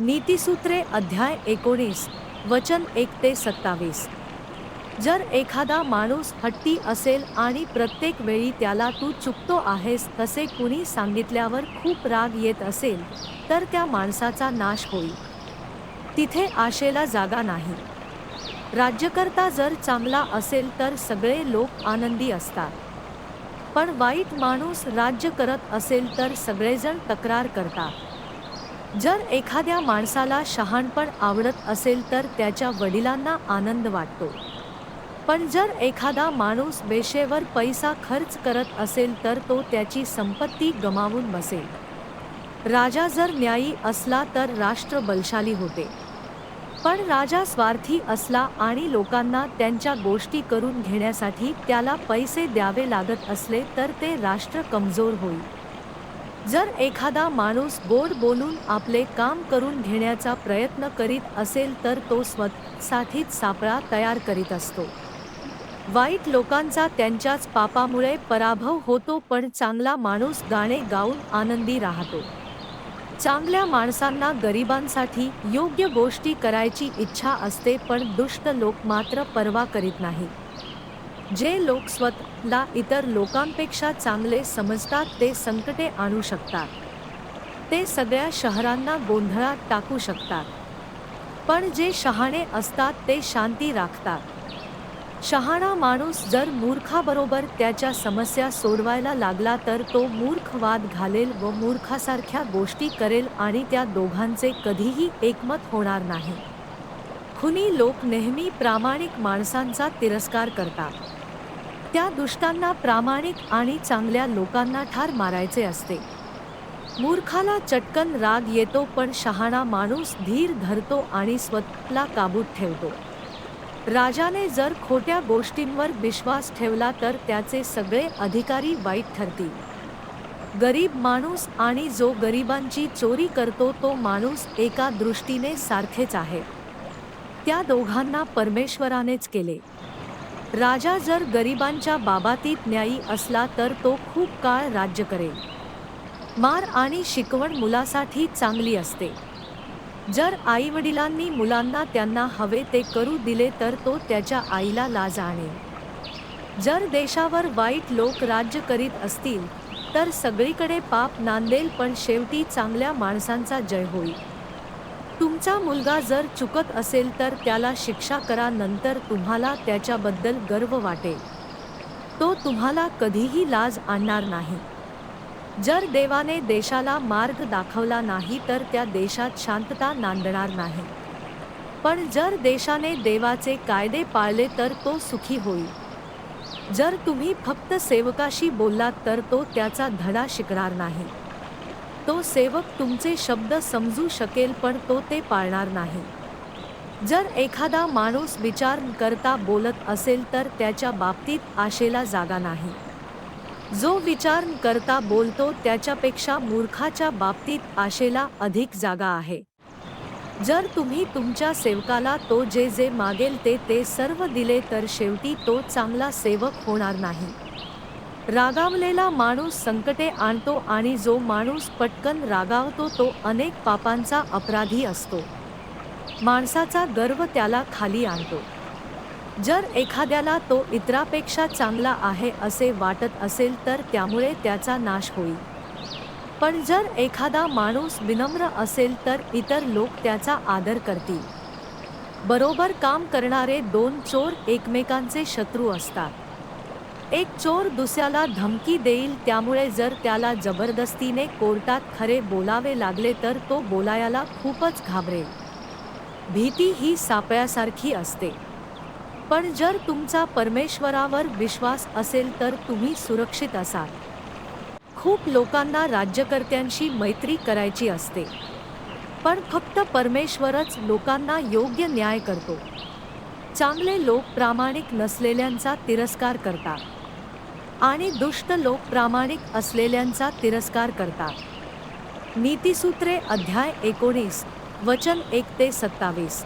नीतिसूत्रे अध्याय एकोणीस वचन एक ते सत्तावीस. जर एखादा माणूस हट्टी असेल आणि प्रत्येक वेळी त्याला तू चुकतो आहेस तसे कुणी सांगितल्यावर खूप राग येत असेल तर त्या माणसाचा नाश होईल. तिथे आशेला जागा नाही. राज्यकर्ता जर चांगला असेल तर सगळे लोक आनंदी असतात. पण वाईट माणूस राज्य करत असेल तर सगळेजण तक्रार करतात. जर एखाद्या माणसाला शहाणपण आवडत असेल तर त्याच्या वडिलांना आनंद वाटतो. पण जर एखादा माणूस वेशेवर पैसा खर्च करत असेल तर तो त्याची संपत्ती गमावून बसेल. राजा जर न्यायी असला तर राष्ट्र बलशाली होते. पण राजा स्वार्थी असला आणि लोकांना त्यांच्या गोष्टी करून घेण्यासाठी त्याला पैसे द्यावे लागत असले तर ते राष्ट्र कमजोर होईल. जर एखादा माणूस गोड बोलून आपले काम करून घेण्याचा प्रयत्न करीत असेल तर तो स्वतःसाठीच सापळा तयार करीत असतो. वाईट लोकांचा त्यांच्याच पापामुळे पराभव होतो पण चांगला माणूस गाणे गाऊन आनंदी राहतो. चांगल्या माणसांना गरिबांसाठी योग्य गोष्टी करायची इच्छा असते पण दुष्ट लोक मात्र पर्वा करीत नाही जे लोक स्वतःला इतर लोकांपेक्षा चांगले समजतात ते संकटे आणू शकतात. ते सगळ्या शहरांना गोंधळात टाकू शकतात. पण जे शहाणे असतात ते शांती राखतात. शहाणा माणूस जर मूर्खाबरोबर त्याच्या समस्या सोडवायला लागला तर तो मूर्ख वाद घालेल व मूर्खासारख्या गोष्टी करेल आणि त्या दोघांचे कधीही एकमत होणार नाही. खुनी लोक नेहमी प्रामाणिक माणसांचा तिरस्कार करतात. त्या दुष्टांना प्रामाणिक आणि चांगल्या लोकांना ठार मारायचे असते. मूर्खाला चटकन राग येतो पण शहाणा माणूस धीर धरतो आणि स्वतःला काबूत ठेवतो. राजाने जर खोट्या गोष्टींवर विश्वास ठेवला तर त्याचे सगळे अधिकारी वाईट ठरतील. गरीब माणूस आणि जो गरिबांची चोरी करतो तो माणूस एका दृष्टीने सारखेच आहे. त्या दोघांना परमेश्वरानेच केले. राजा जर गरिबांच्या बाबातीत न्यायी असला तर तो खूप काळ राज्य करेल. मार आणि शिकवण मुलासाठी चांगली असते. जर आईवडिलांनी मुलांना त्यांना हवे ते करू दिले तर तो त्याच्या आईला लाज आणेल. जर देशावर वाईट लोक राज्य करीत असतील तर सगळीकडे पाप नांदेल पण शेवटी चांगल्या माणसांचा जय होईल. तुमचा मुलगा जर चुकत असेल तर त्याला शिक्षा करा नंतर तुम्हाला त्याच्याबद्दल गर्व वाटेल. तो तुम्हाला कधीही लाज आणणार नाही. जर देवाने देशाला मार्ग दाखवला नाही तर त्या देशात शांतता नांदणार नाही. पण जर देशाने देवाचे कायदे पाळले तर तो सुखी होईल. जर तुम्ही फक्त सेवकाशी बोललात तर तो त्याचा धडा शिकणार नाही. तो सेवक तुमचे शब्द समजू शकेल पण तो ते पाळणार नाही. जर एखादा माणूस विचार करता बोलत असेल तर त्याच्या बाबतीत आशेला जागा नाही. जो विचार करता बोलतो त्याच्यापेक्षा मूर्खाच्या बाबतीत आशेला अधिक जागा आहे. जर तुम्ही तुमच्या सेवकाला तो जे जे मागेल ते ते सर्व दिले तर शेवटी तो चांगला सेवक होणार नाही. रागावलेला माणूस संकटे आणतो आणि जो माणूस पटकन रागावतो तो अनेक पापांचा अपराधी असतो. माणसाचा गर्व त्याला खाली आणतो. जर एखाद्याला तो इतरापेक्षा चांगला आहे असे वाटत असेल तर त्यामुळे त्याचा नाश होईल. पण जर एखादा माणूस विनम्र असेल तर इतर लोक त्याचा आदर करतील. बरोबर काम करणारे दोन चोर एकमेकांचे शत्रू असतात. एक चोर दुसऱ्याला धमकी देईल त्यामुळे जर त्याला जबरदस्तीने कोर्टात खरे बोलावे लागले तर तो बोलायला खूपच घाबरेल. भीती ही सापळ्यासारखी असते. पण जर तुमचा परमेश्वरावर विश्वास असेल तर तुम्ही सुरक्षित असाल. खूप लोकांना राज्यकर्त्यांशी मैत्री करायची असते. पण फक्त परमेश्वरच लोकांना योग्य न्याय करतो. चांगले लोक प्रामाणिक नसलेल्यांचा तिरस्कार करतात. आणि दुष्ट लोक प्रामाणिक असलेल्यांचा तिरस्कार करतात. नीतिसूत्रे अध्याय एकोणीस वचन एक ते सत्तावीस.